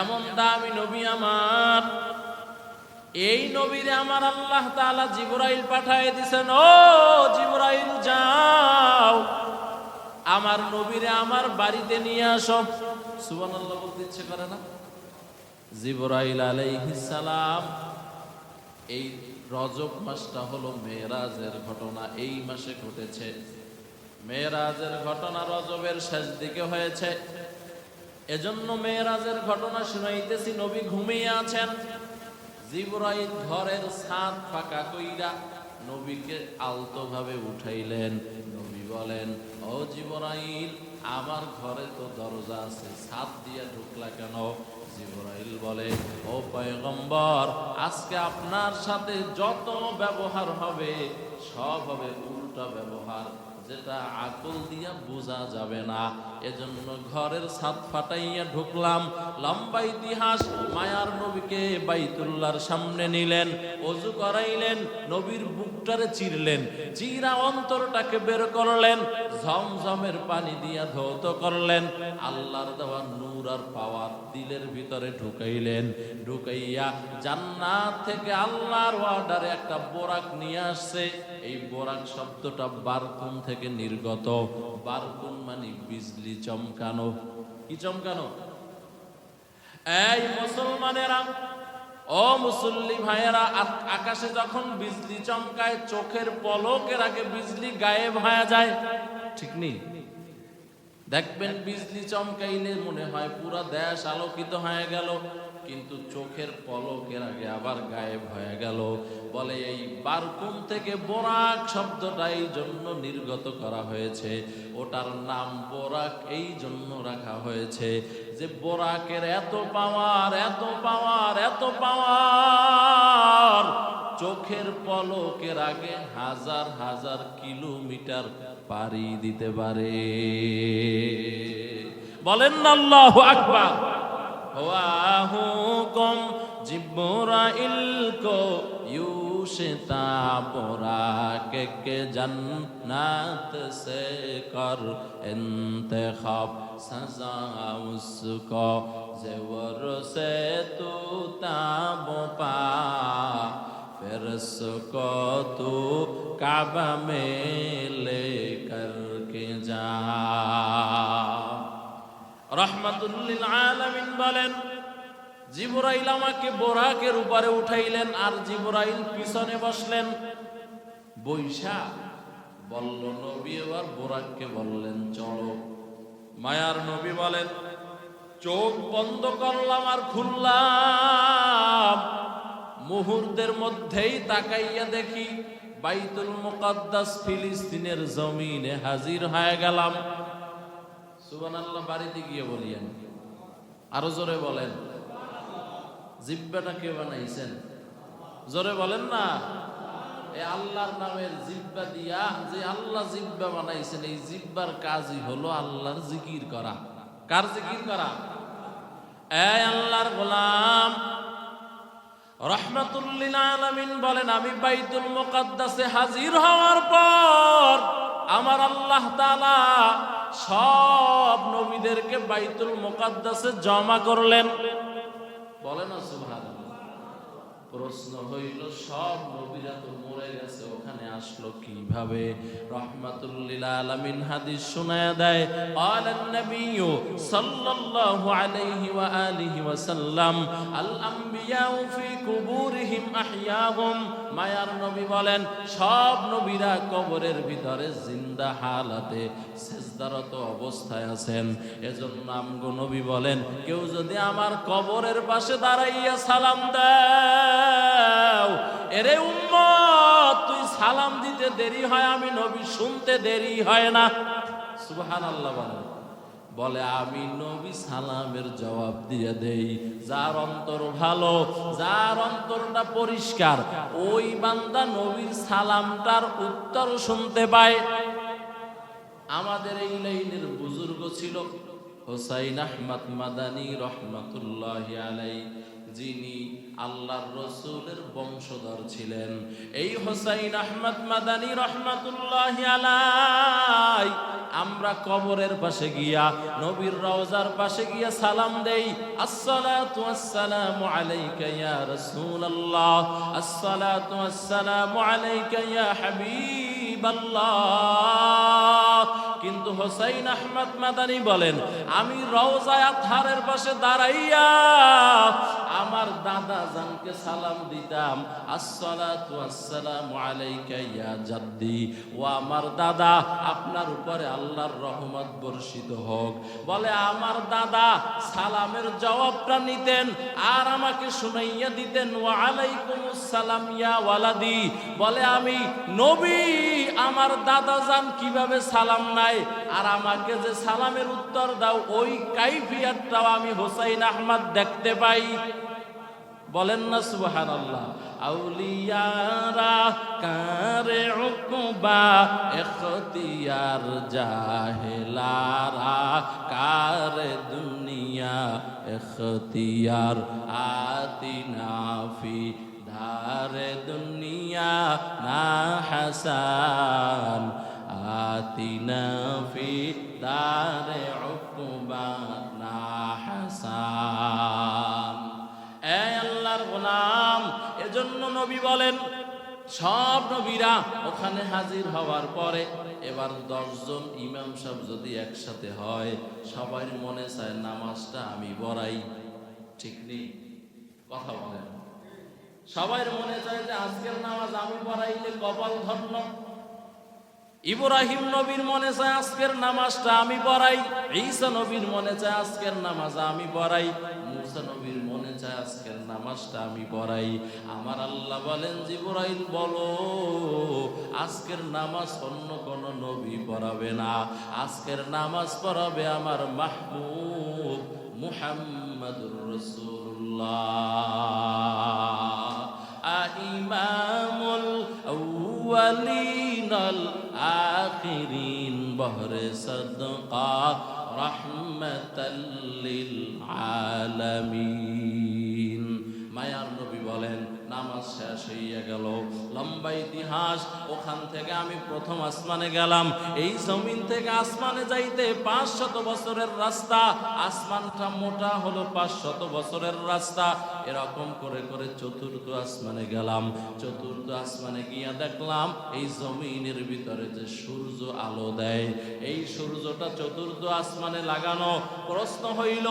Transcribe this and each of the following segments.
এমন দামি নবী আমার। এই নবীরে আমার আল্লাহ তাআলা জিবরাইল পাঠায় দিছেন, ও জিবরাইল, যাও। আমার নবীরে আমার বাড়িতে নিয়ে আসো। সুবহানাল্লাহ বলতে ইচ্ছে করে না। জিবরাইল সালাম, এই রজব মাসটা হলো মেয়েরাজের ঘটনা, এই মাসে ঘটেছে। মেয়েরাজের ঘটনা রজবের শেষ দিকে হয়েছে। এজন্য মেয়েরাজের ঘটনা শুনাইতেছি, নবী ঘুমিয়ে আছেন। জিবরাইল ঘরের ছাদ ফাঁকা কইরা নবীকে আলতোভাবে উঠাইলেন। নবী বলেন, ও জিবরাইল, আমার ঘরে তো দরজা আছে, ছাদ দিয়ে ঢুকলা কেন? জিবরাইল বলে, ও পয়গম্বর, আজকে আপনার সাথে যত ব্যবহার হবে, সব হবে উল্টা ব্যবহার, যেটা আকল দিয়া বোঝা যাবে না। এজন্য ঘরের ছাদ ফাটাইয়া ঢুকলাম। লম্বা ইতিহাস মায়ার নবীকে বাইতুল্লার সামনে নিলেন, অজু করাইলেন, নবীর বুকটারে চিরলেন, চিরা অন্তরটাকে বের করলেন, ঝমঝমের পানি দিয়া ধৌত করলেন, আল্লাহর দেওয়া নূর আর পাওয়ার দিলের ভিতরে ঢুকাইলেন। ঢুকাইয়া জান্নাত থেকে আল্লাহর ওয়ার্ডারে একটা বোরাক নিয়ে আসছে। এই বোরাক শব্দটা বারকুন থেকে নির্গত। বারকুন মানে বিজলি চমকানো? কি চমকানো? এই মুসলমানেরা, ও মুসল্লি ভাইয়েরা আকাশে যখন বিজলি চমকায়, চোখের পলকের আগে বিজলি গায়েব হয়ে যায়। ঠিক নেই? দেখবেন বিজলি চমকাইলে মনে হয় পুরা দেশ আলোকিত হয়ে গেল। কিন্তু চোখের পলকের আগে আবার গায়েব হয়ে গেল। বলে এই বারকুম থেকে বোরাক শব্দটা এই জন্য নির্গত করা হয়েছে। ওটার নাম বোরাক এই জন্য রাখা হয়েছে যে বোরাকের এত পাওয়ার এত পাওয়ার এত পাওয়ার, চোখের পলকের আগে হাজার হাজার কিলোমিটার পাড়ি দিতে পারে। বলেন না আল্লাহু আকবার। هواهكم جبرائيل کو یوشتا براک کے جنت سے کر انتخاب سزا اس کو زیور سے تو تاب پا پھر اس کو تو کعبہ میں لے کر کے جا রহমাতুল্লিল আলামিন বলেন, জিবরাইল আমাকে বোরাকের উপরে উঠাইলেন আর জিবরাইল পিছনে বসলেন। বৈশা, বলল, নবী এবার বোরাককে বললেন, চলো। মায়ার নবী বলেন, চোখ বন্ধ করলাম আর খুললাম। মুহূর্তের মধ্যেই তাকাইয়া দেখি বাইতুল মুকাদ্দাস ফিলিস্তিনের জমিনে হাজির হয়ে গেলাম। সুবহানাল্লাহ, বাড়িতে গিয়ে বলিয়েন। আরও জোরে বলেন, জিব্বাটা কে বানাইছেন? জোরে বলেন না। এই আল্লাহর নামের জিব্বা দিয়া যে আল্লাহ জিব্বা বানাইছেন, এই জিব্বার কাজই হলো আল্লাহর জিকির করা। কার জিকির করা? এই আল্লাহর গোলাম রহমাতুল্লিল আলামিন বলেন, আমি বাইতুল মুকাদ্দাসে হাজির হওয়ার পর আমার আল্লাহ তাআলা সব নবীদেরকে বাইতুল মোকাদ্দাসে জমা করলেন। বলে না সুভান প্রশ্ন হইল, সব নবীরা তো মরে গেছে, ওখানে আসলো কীভাবে? রহমাতুল্লিল হাদিস দেয় সাল্লাল্লাহু আলাইহি ওয়া আলিহি ওয়া সাল্লাম আল ফি কুবুরিহিম আহইয়াহুম। মায়ার নবী বলেন, সব নবীরা কবরের ভিতরে জিন্দা হালাতে সেজদারত অবস্থায় আছেন। এজন্য আমগো নবী বলেন, কেউ যদি আমার কবরের পাশে দাঁড়াইয়া সালাম দাও, এরে উম্মত, তুই সালাম দিতে দেরি হয়, আমি নবী শুনতে দেরি হয় না। সুবহানাল্লাহ বলেন। বলে, আমি নবী সালামের জবাব দিয়ে দেই, যার অন্তর ভালো, যার অন্তরটা পরিষ্কার, ওই বান্দা নবীর সালামটার উত্তর শুনতে পায়। আমাদের এই লাইনের বুজুর্গ ছিল হোসাইন আহমদ মাদানী রহমতুল্লাহ আলাই যিনি আল্লাহর রসুলের বংশধর ছিলেন। এই হোসাইন আহমদ মাদানী রহমাতুল্লাহ আলাই আমরা কবরের পাশে গিয়া, নবীর রওজার পাশে গিয়া সালাম দেই। আসসালাতু আসসালামু আলাইকা ইয়া রাসূলুল্লাহ, আসসালাতু আসসালামু আলাইকা ইয়া হাবিবাল্লাহ। কিন্তু হোসাইন আহমদ মাদানি বলেন আমি রওজায় আথারের পাশে দাঁড়াইয়া আমার দাদা জানকে সালাম দিতাম, আসসালাতু আলাইকা ইয়া ও আমার দাদা, আপনার উপরে আল্লাহর রহমত বর্ষিত হোক। বলে, আমার দাদা, সালামের জবাবটা নিতেন, আর আমাকে শুনাইয়া দিতেন, ওয়া আলাইকুমুস সালাম ইয়া ওয়ালাদি। বলে, আমি নবী, আমার দাদা জান কীভাবে সালাম নাই? আর আমাকে যে সালামের উত্তর দাও, ওই কাইফিয়াতটাও আমি হোসাইন আহমদ দেখতে পাই। বলেন না সুবাহান আল্লাহ আউলিয়ারা কারে উকবা, এখতিয়ার জাহেলারা কারে দুনিয়া, এখতিয়ার আতিনা ফি ধারে দুনিয়া, না হাসান আতিনা ফি দারে উকবা, না হাসান। নবী বলেন, সব নবীরা ওখানে হাজির হওয়ার পরে এবার দশজন ইমাম সাহেব যদি একসাথে হয়, সবার মনে চায় নামাজটা আমি বড়াই ঠিক নেই? কথা বলেন। সবার মনে চায় যে আজকের নামাজ আমি পড়াইলে কপাল ধন্য। ইব্রাহিম নবীর মনে চায় আজকের নামাজটা আমি পড়াই, ঈসা নবীর মনে চায় আজকের নামাজ আমি পড়াই, মুসা নবীর চায় আজকের নামাজটা আমি পড়াই। আমার আল্লাহ বলেন যে জিব্রাইল, বলো, আজকের নামাজ অন্য কোন নবী পড়াবে না। আজকের নামাজ পড়াবে আমার মাহবুব মুহাম্মাদুর রাসূলুল্লাহ। ইমামুল আউয়ালিন আল আখিরিন, বহরে সদকা রহমতাল লিল হইয়া গেল লম্বা ইতিহাস, ওখান থেকে আমি প্রথম আসমানে গেলাম। এই জমিন থেকে আসমানে যাইতে পাঁচ শত বছরের রাস্তা, আসমানটা মোটা হলো পাঁচ শত বছরের রাস্তা। এরকম করে করে চতুর্থ আসমানে গেলাম। চতুর্থ আসমানে গিয়া দেখলাম, এই জমিনের ভিতরে যে সূর্য আলো দেয়, এই সূর্যটা চতুর্থ আসমানে লাগানো। প্রশ্ন হইল,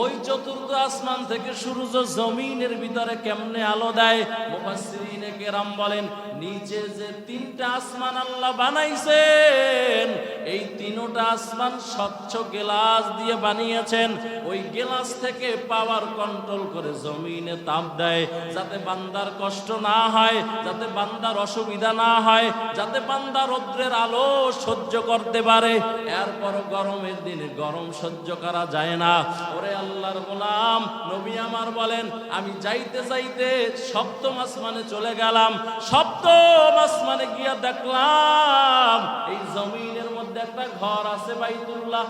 ওই চতুর্থ আসমান থেকে সূর্য জমিনের ভিতরে কেমনে আলো দেয়? মুফাসসিরিনে কেরাম বলেন নিচে যে তিনটা আসমান আল্লাহ বানাইছেন, এই তিনটা আসমান স্বচ্ছ গ্লাস দিয়ে বানিয়েছেন। ওই গ্লাস থেকে পাওয়ার কন্ট্রোল করে জমিনে তাপ দেয়, যাতে বান্দার কষ্ট না হয়, যাতে বান্দার অসুবিধা না হয়, যাতে বান্দা রৌদ্রের আলো সহ্য করতে পারে। এরপর গরমের দিনে গরম সহ্য করা যায় না। ওরে আল্লাহর গোলাম, নবী আমার বলেন, আমি যাইতে যাইতে সপ্তম আসমানে চলে গেলাম সপ্তম আসমানে গিয়া দেখলাম, এই জমিনের মধ্যে একটা ঘর আছে বাইতুল্লাহ।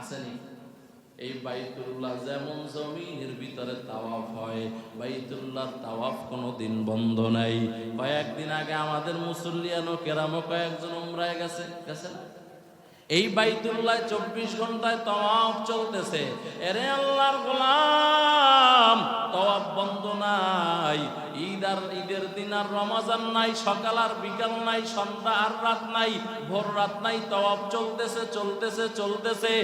আসেনি? এই বাইতুল্লাহ যেমন জমিনের ভিতরে তাওয়াফ হয় বাইতুল্লাহ তাওয়াফ কোনোদিন বন্ধ নাই। কয়েকদিন আগে আমাদের মুসল্লিয়ানো কেরামো কয়েকজন উমরায় গেছে গেছে? এই বাইতুল্লাহ চব্বিশ ঘন্টায় তওয়াফ চলতেছে। এরে আল্লাহর গোলাম, তওয়াফ বন্ধ নাই। ঈদ আর ঈদের দিন আর রমাজান নাই, সকাল আর বিকাল নাই, সন্ধ্যা আর রাত নাই, ভোর রাত নাই তওয়াফ চলতেছে চলতেছে চলতেছে।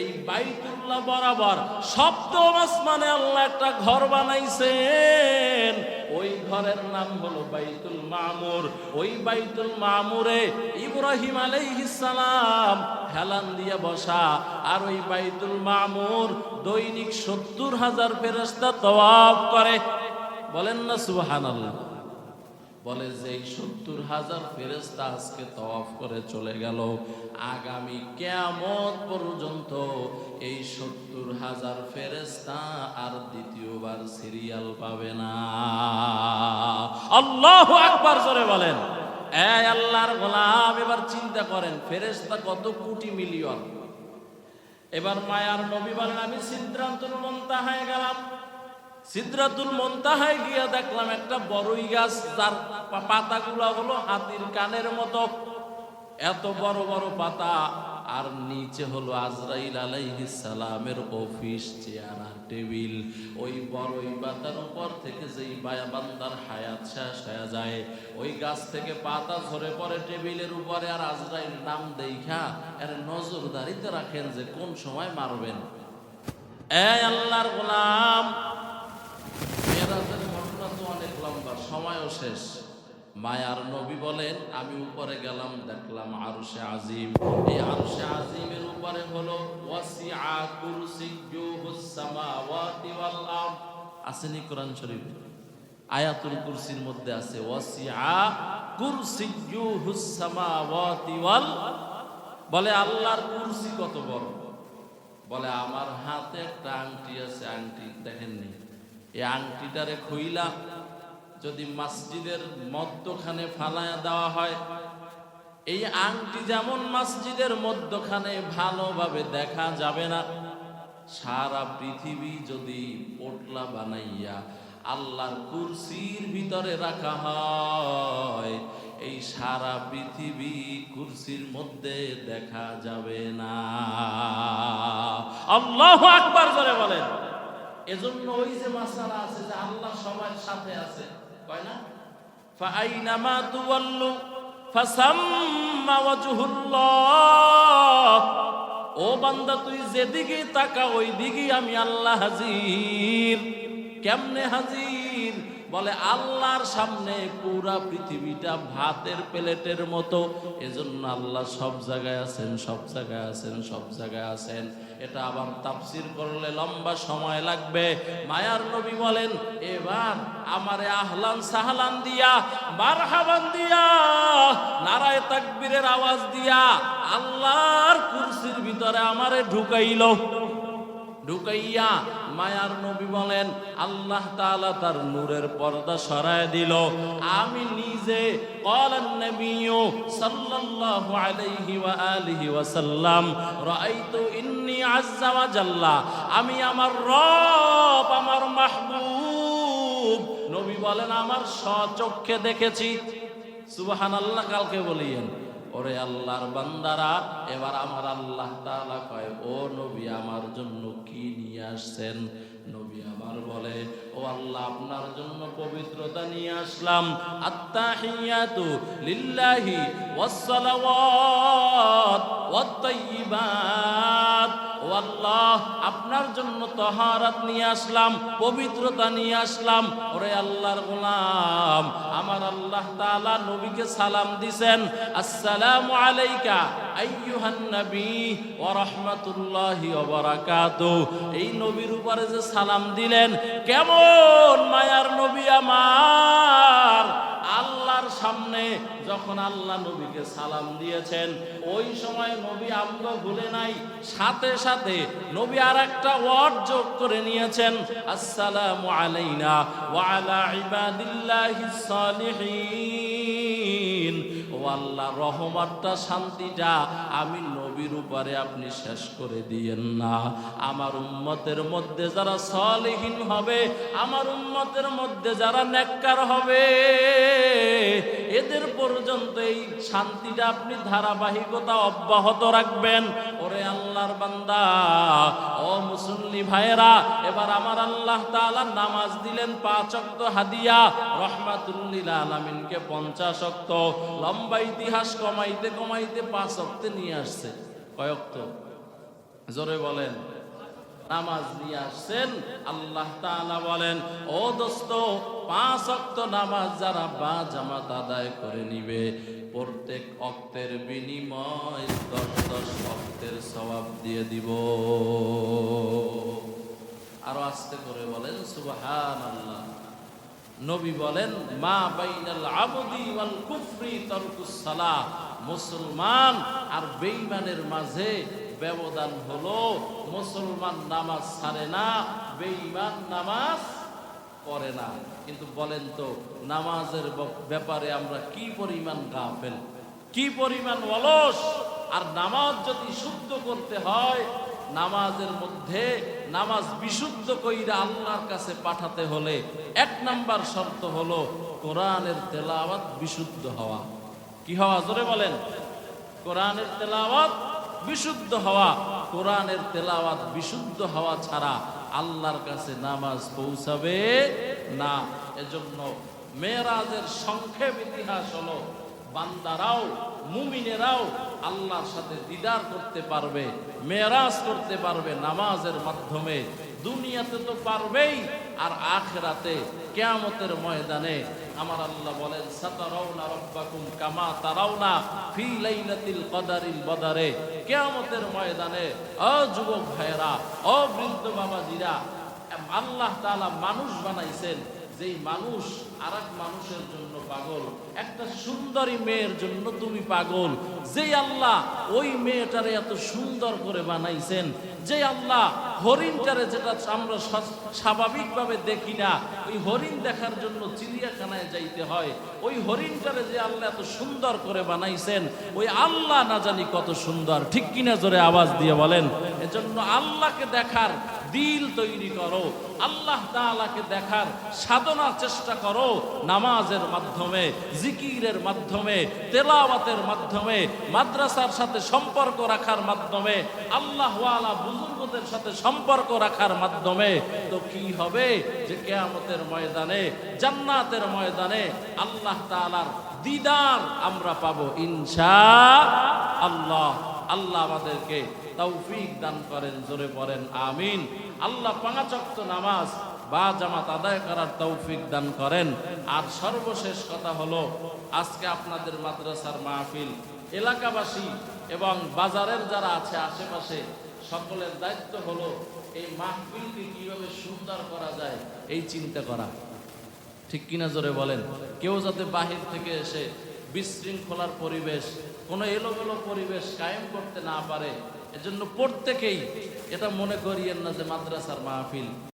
এই বাইতুল্লাহ বরাবর সপ্তম আসমানে আল্লাহ একটা ঘর বানাইছেন। ওই ঘরের নাম হলো বাইতুল মামুর। ওই বাইতুল মামুরে ইব্রাহিম সালাম হেলান দিয়ে বসা। আর ওই বাইতুল মামুর দৈনিক সত্তর হাজার ফেরেস্তা তওয়াফ করে। বলেন না সুবহানাল্লাহ। বলে যে সত্তর হাজার ফেরেস্তা আজকে তওয়াফ করে চলে গেল, আগামী কেয়ামত পর্যন্ত এই সত্তর হাজার ফেরেস্তা আর দ্বিতীয়বার সিরিয়াল পাবে না। আল্লাহ আকবার জোরে বলেন। এই আল্লাহর গোলাম, এবার চিন্তা করেন ফেরেস্তা কত কোটি মিলিয়ন? এবার মায়ার নবী বলেন, আমি সিদ্ধান্তর মন্তাহায় গেলাম। সিদ্রাতুল মন্তাহায় গিয়া দেখলাম একটা বড়ই গাছ তার পাতাগুলো হলো হাতির কানের মতো। এত বড় বড় পাতা, আর নিচে হলো আজরাইল আলাইহিস সালামের অফিস, চেয়ার আর টেবিল। ওই বড়ই পাতার উপর থেকে যেই বায়া বান্দার হায়াত শেষ হয়ে যায়। ওই গাছ থেকে পাতা ঝরে পড়ে টেবিলের উপরে, আর আজরাইল নাম দেখা এর নজরদারিতে রাখেন যে কোন সময় মারবেন। এ আল্লাহর গোলাম মেয়েরাজের ঘটনা তো অনেক লম্বা সময়ও শেষ মায়ার নবী বলেন, আমি উপরে গেলাম, দেখলাম আরশে আজিম। এই আরশে আজিমের উপরে হলো আসেনি কোরআন শরীফে? আয়াতুল কুরসির মধ্যে আছে বলে, আল্লাহর কুরসি কত বড়? বলে, আমার হাতে একটা আংটি আছে, আংটি দেখেননি। এই আংটিটারে খুইলা যদি মসজিদের মধ্যখানে ফালায়া দেওয়া হয়, এই আংটি যেমন মসজিদের মধ্যখানে ভালোভাবে দেখা যাবে না, সারা পৃথিবী যদি পোটলা বানাইয়া আল্লাহর কুরসির ভিতরে রাখা হয়, এই সারা পৃথিবী কুরসির মধ্যে দেখা যাবে না। আল্লাহ আকবার জোরে বলেন। এজন্য ওই যে মাসালা আছে যে আল্লাহ সবার সাথে আছে। ও বান্দা তুই যেদিকে তাকা ওই দিকে আমি আল্লাহ হাজির। কেমনে হাজির? বলে, আল্লাহর সামনে পুরা পৃথিবীটা ভাতের প্লেটের মতো। এজন্য আল্লাহ সব জায়গায় আছেন, সব জায়গায় আছেন, সব জায়গায় আছেন। এটা আবার তাফসির করলে লম্বা সময় লাগবে। মায়ার নবী বলেন, এবার আমারে আহলান সাহলান দিয়া, মারহাবান দিয়া, নারায় তাকবীরের আওয়াজ দিয়া আল্লাহর কুরসির ভিতরে আমারে ঢুকাইল। ঢুকাইয়া মায়ার নবী বলেন আল্লাহ তাআলা তার নূরের পর্দা সরায় দিল আমি নিজে قالن النبي صلى الله عليه وآله وسلم رأيت إني عز وجل আমি আমার রব আমার মাহবুব নবী বলেন আমার স্বচক্ষে দেখেছি সুবহানাল্লাহ কালকে বলিয়েন ওরে আল্লাহর বান্দারা, এবার আমার আল্লাহ তালা কয়, ও নবী, আমার জন্য কি নিয়ে আসছেন? নবী আমার বলে ও আল্লাহ, আপনার জন্য পবিত্রতা নিয়ে আসলাম। আত্তাহিয়াতু লিল্লাহি ওয়াসসালাওয়াত ওয়াত ও আল্লাহ, আপনার জন্য তহারাত নিয়ে আসলাম, পবিত্রতা নিয়ে আসলাম। ওরে আল্লাহর গোলাম, আমার আল্লাহ তাআলা নবীকে সালাম দিছেন। আসসালামু আলাইকা আইয়ুহান নবী ওয়া রাহমাতুল্লাহি ওয়া বারাকাতুহু। এই নবীর উপরে যে সালাম দিলেন, কেমন মায়ার নবী আমার? আল্লাহর সামনে যখন আল্লাহ নবীকে সালাম দিয়েছেন, ওই সময় নবী আমগো ভুলে নাই, সাথে সাথে নবী আর একটা ওয়ার্ড যোগ করে নিয়েছেন, আসসালামু আলাইনা ওয়া আলা ইবাদিল্লাহিস সালিহিন। আল্লাহ রহমাতটা, শান্তিটা আমি নবীর উপরে আপনি শেষ করে দিয়েন না। আমার উম্মতের মধ্যে যারা সলিহীন হবে, আমার উম্মতের মধ্যে যারা নেককার হবে, এদের পর্যন্ত এই শান্তিটা আপনি ধারাবাহিকতা অব্যাহত রাখবেন। ওরে আল্লাহর বান্দা, ও মুসল্লি ভাইয়েরা, এবার আমার আল্লাহ তাআলা নামাজ দিলেন পাঁচ অক্ত হাদিয়া রহমাতুল্লিল আলামিনকে পঞ্চাশ অক্ত লম্বা ইতিহাস কমাইতে কমাইতে পাঁচ অক্তে নিয়ে আসছে। কয়ক্ত জোরে বলেন। নামাজ নিয়ে আসছেন, আল্লাহ তাআলা বলেন, ও দোস্ত, পাঁচ অক্ত নামাজ যারা বা জামাত আদায় করে নিবে। প্রত্যেক অক্তের বিনিময় দশ দশ অক্তের সওয়াব দিয়ে দিব। আরও আস্তে করে বলেন সুবহান আল্লাহ নবী বলেন, মা বাইনাল আবদি ওয়াল কুফরি তরকুস সালাহ। মুসলমান আর বেঈমানের মাঝে ব্যবধান হলো, মুসলমান নামাজ ছাড়ে না, বেঈমান নামাজ পড়ে না। কিন্তু বলেন তো, নামাজের ব্যাপারে আমরা কি পরিমাণ গাফেল? কি পরিমাণ অলস? আর নামাজ যদি শুদ্ধ করতে হয় নামাজের মধ্যে নামাজ বিশুদ্ধ কইরা আল্লাহর কাছে পাঠাতে হলে এক নাম্বার শর্ত হলো কোরআনের তেলাওয়াত বিশুদ্ধ হওয়া। কি হওয়া? জোরে বলেন। কোরআনের তেলাওয়াত বিশুদ্ধ হওয়া। কোরআনের তেলাওয়াত বিশুদ্ধ হওয়া ছাড়া আল্লাহর কাছে নামাজ পৌঁছাবে না। এজন্য মেয়েরাজের সংক্ষেপ ইতিহাস হলো, বান্দারাও, মুমিনেরাও আল্লাহর সাথে দিদার করতে পারবে, মেয়েরাজ করতে পারবে নামাজের মাধ্যমে। দুনিয়াতে তো পারবেই, আর আখেরাতে কেয়ামতের ময়দানে। আমার আল্লাহ বলেন, সাতারাউনা রাব্বাকুম কামা তারাউনা ফি লাইলাতিল কদারিল বদারে। কিয়ামতের ময়দানে ও যুবক ভাইয়েরা ও বৃদ্ধ বাবাজিরা, আল্লাহ তাআলা মানুষ বানাইছেন যেই মানুষ আর মানুষের জন্য পাগল, একটা সুন্দরী মেয়ের জন্য তুমি পাগল। যেই আল্লাহ ওই মেয়েটারে এত সুন্দর করে বানাইছেন যে আল্লাহ হরিণটারে যেটা আমরা স্বাভাবিকভাবে দেখি না, ওই হরিণ দেখার জন্য চিড়িয়াখানায় যাইতে হয়। ওই হরিণটারে যে আল্লাহ এত সুন্দর করে বানাইছেন, ওই আল্লাহ না জানি কত সুন্দর। ঠিক কিনা জোরে আওয়াজ দিয়ে বলেন? এজন্য আল্লাহকে দেখার দিল তৈরি করো। আল্লাহ তাআলাকে দেখার সাধনার চেষ্টা করো নামাজের মাধ্যমে, জিকিরের মাধ্যমে, তেলাওয়াতের মাধ্যমে, মাদ্রাসার সাথে সম্পর্ক রাখার মাধ্যমে, আল্লাহওয়ালা বুজুর্গদের সাথে সম্পর্ক রাখার মাধ্যমে। তো কি হবে যে কেয়ামতের ময়দানে, জান্নাতের ময়দানে আল্লাহ তাআলার দিদার আমরা পাবো ইনশা আল্লাহ। আল্লাহ আমাদেরকে তৌফিক দান করেন, জোরে পড়েন আমিন। আল্লাহ পাঁচক্ত নামাজ বা জামাত আদায় করার তৌফিক দান করেন। আর সর্বশেষ কথা হলো, আজকে আপনাদের মাদ্রাসার মাহফিল, এলাকাবাসী এবং বাজারের যারা আছে আশেপাশে, সকলের দায়িত্ব হলো এই মাহফিলকে কীভাবে সুন্দর করা যায়, এই চিন্তা করা। ঠিক কিনা জোরে বলেন? কেউ যাতে বাহির থেকে এসে বিশৃঙ্খলার পরিবেশ, কোনো এলোমেলো পরিবেশ কায়েম করতে না পারে এজন্য প্রত্যেকেই এটা মনে করিয়েন না যে মাদ্রাসার মাহফিল।